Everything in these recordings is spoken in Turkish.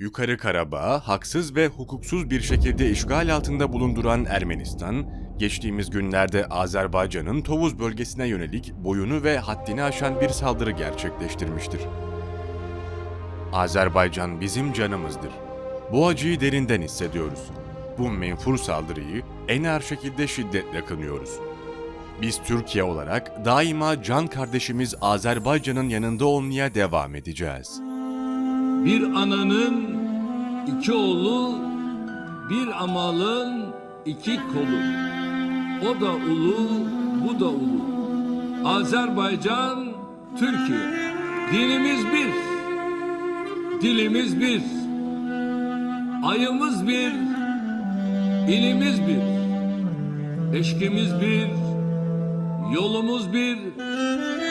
Yukarı Karabağ'ı haksız ve hukuksuz bir şekilde işgal altında bulunduran Ermenistan, geçtiğimiz günlerde Azerbaycan'ın Tovuz bölgesine yönelik boyunu ve haddini aşan bir saldırı gerçekleştirmiştir. Azerbaycan bizim canımızdır. Bu acıyı derinden hissediyoruz. Bu menfur saldırıyı en ağır şekilde şiddetle kınıyoruz. Biz Türkiye olarak daima can kardeşimiz Azerbaycan'ın yanında olmaya devam edeceğiz. Bir ananın iki oğlu, bir amalın iki kolu. O da ulu, bu da ulu. Azerbaycan, Türkiye. Dinimiz bir, dilimiz bir, ayımız bir, ilimiz bir, eşkimiz bir, yolumuz bir.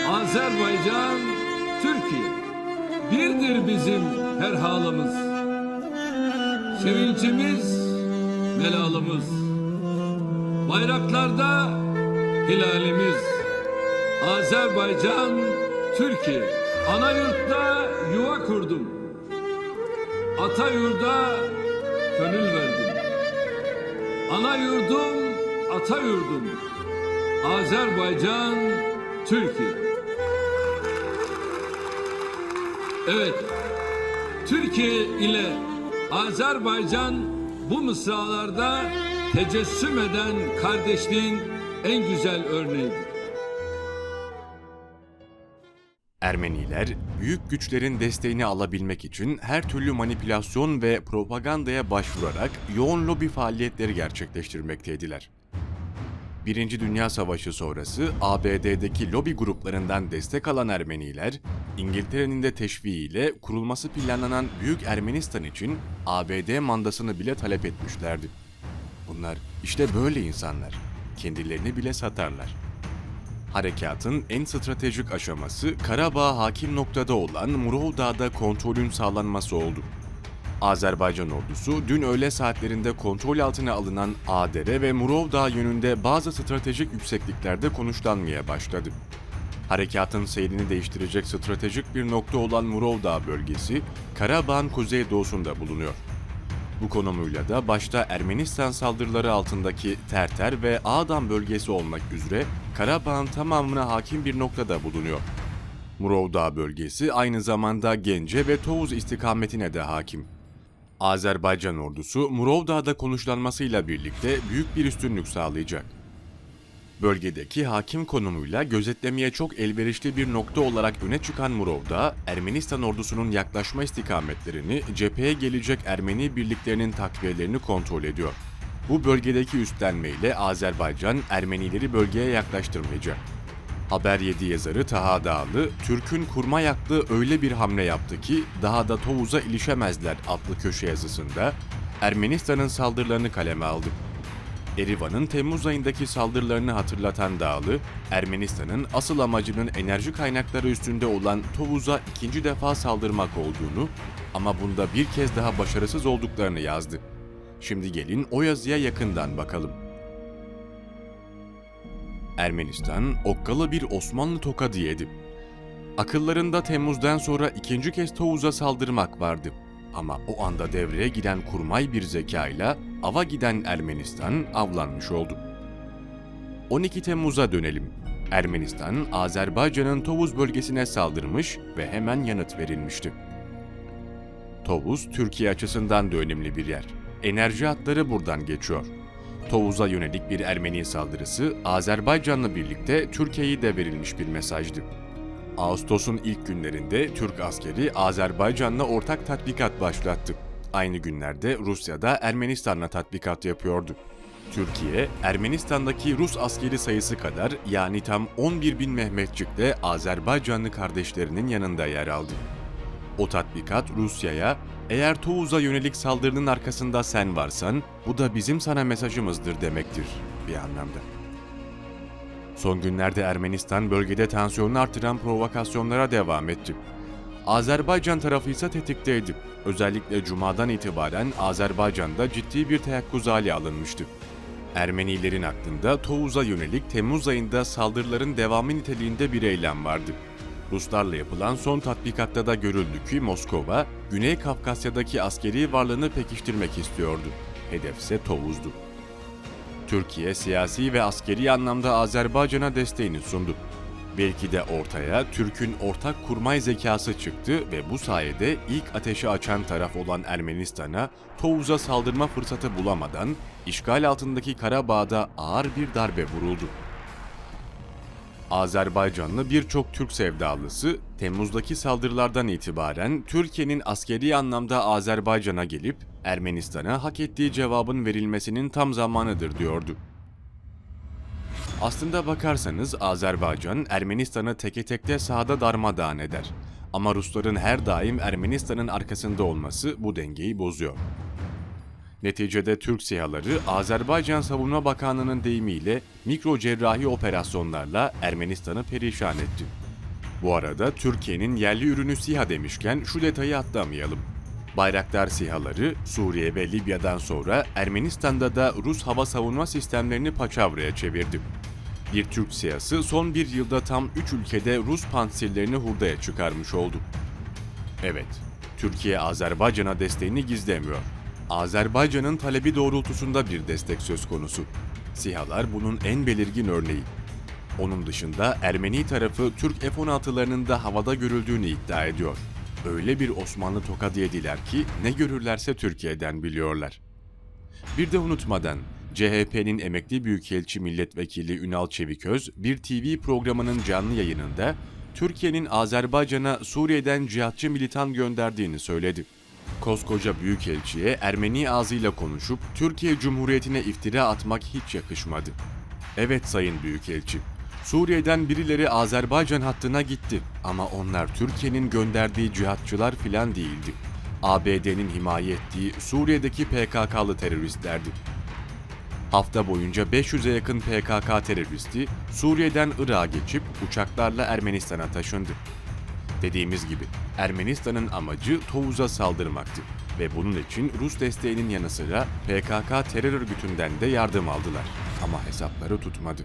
Azerbaycan, Türkiye. Birdir bizim her halımız. Sevincimiz, melalımız. Bayraklarda hilalimiz. Azerbaycan, Türkiye. Ana yurtta yuva kurdum. Ata yurda gönül verdim. Ana yurdum, ata yurdum. Azerbaycan, Türkiye. Evet, Türkiye ile Azerbaycan bu mısralarda tecessüm eden kardeşliğin en güzel örneğidir. Ermeniler, büyük güçlerin desteğini alabilmek için her türlü manipülasyon ve propagandaya başvurarak yoğun lobi faaliyetleri gerçekleştirmekteydiler. Birinci Dünya Savaşı sonrası ABD'deki lobi gruplarından destek alan Ermeniler, İngiltere'nin de teşviğiyle kurulması planlanan Büyük Ermenistan için ABD mandasını bile talep etmişlerdi. Bunlar işte böyle insanlar. Kendilerini bile satarlar. Harekatın en stratejik aşaması Karabağ hakim noktada olan Murov Dağ'da kontrolün sağlanması oldu. Azerbaycan ordusu dün öğle saatlerinde kontrol altına alınan Adere ve Murov Dağı yönünde bazı stratejik yüksekliklerde konuşlanmaya başladı. Harekatın seyrini değiştirecek stratejik bir nokta olan Murov Dağı bölgesi Karabağ'ın kuzeydoğusunda bulunuyor. Bu konumuyla da başta Ermenistan saldırıları altındaki Terter ve Ağdam bölgesi olmak üzere Karabağ'ın tamamına hakim bir noktada bulunuyor. Murov Dağı bölgesi aynı zamanda Gence ve Tovuz istikametine de hakim. Azerbaycan ordusu Murov Dağ'da konuşlanmasıyla birlikte büyük bir üstünlük sağlayacak. Bölgedeki hakim konumuyla gözetlemeye çok elverişli bir nokta olarak öne çıkan Murov'da, Ermenistan ordusunun yaklaşma istikametlerini, cepheye gelecek Ermeni birliklerinin takviyelerini kontrol ediyor. Bu bölgedeki üstlenmeyle Azerbaycan, Ermenileri bölgeye yaklaştırmayacak. Haber 7 yazarı Taha Dağlı, Türk'ün kurma yaktığı öyle bir hamle yaptı ki daha da Tovuz'a ilişemezler adlı köşe yazısında Ermenistan'ın saldırılarını kaleme aldı. Erivan'ın Temmuz ayındaki saldırılarını hatırlatan Dağlı, Ermenistan'ın asıl amacının enerji kaynakları üstünde olan Tovuz'a ikinci defa saldırmak olduğunu ama bunda bir kez daha başarısız olduklarını yazdı. Şimdi gelin o yazıya yakından bakalım. Ermenistan, okkalı bir Osmanlı tokadı yedi. Akıllarında Temmuz'dan sonra ikinci kez Tovuz'a saldırmak vardı. Ama o anda devreye giren kurmay bir zekayla ava giden Ermenistan avlanmış oldu. 12 Temmuz'a dönelim. Ermenistan, Azerbaycan'ın Tovuz bölgesine saldırmış ve hemen yanıt verilmişti. Tovuz, Türkiye açısından da önemli bir yer. Enerji hatları buradan geçiyor. Tovuz'a yönelik bir Ermeni saldırısı, Azerbaycan'la birlikte Türkiye'yi de verilmiş bir mesajdı. Ağustos'un ilk günlerinde Türk askeri Azerbaycan'la ortak tatbikat başlattı. Aynı günlerde Rusya'da Ermenistan'la tatbikat yapıyordu. Türkiye, Ermenistan'daki Rus askeri sayısı kadar yani tam 11 bin Mehmetçik'te Azerbaycanlı kardeşlerinin yanında yer aldı. O tatbikat Rusya'ya, eğer Tovuz'a yönelik saldırının arkasında sen varsan, bu da bizim sana mesajımızdır demektir bir anlamda. Son günlerde Ermenistan bölgede tansiyonunu artıran provokasyonlara devam etti. Azerbaycan tarafı ise tetikteydi. Özellikle Cuma'dan itibaren Azerbaycan'da ciddi bir teyakkuz hali alınmıştı. Ermenilerin aklında Tovuz'a yönelik Temmuz ayında saldırıların devamı niteliğinde bir eylem vardı. Ruslarla yapılan son tatbikatta da görüldü ki Moskova, Güney Kafkasya'daki askeri varlığını pekiştirmek istiyordu. Hedefse Tovuz'du. Türkiye siyasi ve askeri anlamda Azerbaycan'a desteğini sundu. Belki de ortaya Türk'ün ortak kurmay zekası çıktı ve bu sayede ilk ateşi açan taraf olan Ermenistan'a Tovuz'a saldırma fırsatı bulamadan işgal altındaki Karabağ'da ağır bir darbe vuruldu. Azerbaycanlı birçok Türk sevdalısı Temmuz'daki saldırılardan itibaren Türkiye'nin askeri anlamda Azerbaycan'a gelip Ermenistan'a hak ettiği cevabın verilmesinin tam zamanıdır diyordu. Aslında bakarsanız Azerbaycan Ermenistan'ı teke tekte sahada darmadağın eder. Ama Rusların her daim Ermenistan'ın arkasında olması bu dengeyi bozuyor. Neticede Türk SİHA'ları Azerbaycan Savunma Bakanlığı'nın deyimiyle mikro cerrahi operasyonlarla Ermenistan'ı perişan etti. Bu arada Türkiye'nin yerli ürünü SİHA demişken şu detayı atlamayalım. Bayraktar SİHA'ları Suriye ve Libya'dan sonra Ermenistan'da da Rus hava savunma sistemlerini paçavraya çevirdi. Bir Türk SİHA'sı son bir yılda tam 3 ülkede Rus pansirlerini hurdaya çıkarmış oldu. Evet, Türkiye Azerbaycan'a desteğini gizlemiyor. Azerbaycan'ın talebi doğrultusunda bir destek söz konusu. SİHA'lar bunun en belirgin örneği. Onun dışında Ermeni tarafı Türk F-16'larının da havada görüldüğünü iddia ediyor. Öyle bir Osmanlı tokadı yediler ki ne görürlerse Türkiye'den biliyorlar. Bir de unutmadan CHP'nin emekli büyükelçi milletvekili Ünal Çeviköz bir TV programının canlı yayınında Türkiye'nin Azerbaycan'a Suriye'den cihatçı militan gönderdiğini söyledi. Koskoca büyükelçiye Ermeni ağzıyla konuşup Türkiye Cumhuriyeti'ne iftira atmak hiç yakışmadı. Evet sayın büyükelçi, Suriye'den birileri Azerbaycan hattına gitti ama onlar Türkiye'nin gönderdiği cihatçılar filan değildi. ABD'nin himaye ettiği Suriye'deki PKK'lı teröristlerdi. Hafta boyunca 500'e yakın PKK teröristi Suriye'den Irak'a geçip uçaklarla Ermenistan'a taşındı. Dediğimiz gibi Ermenistan'ın amacı Tovuz'a saldırmaktı ve bunun için Rus desteğinin yanı sıra PKK terör örgütünden de yardım aldılar ama hesapları tutmadı.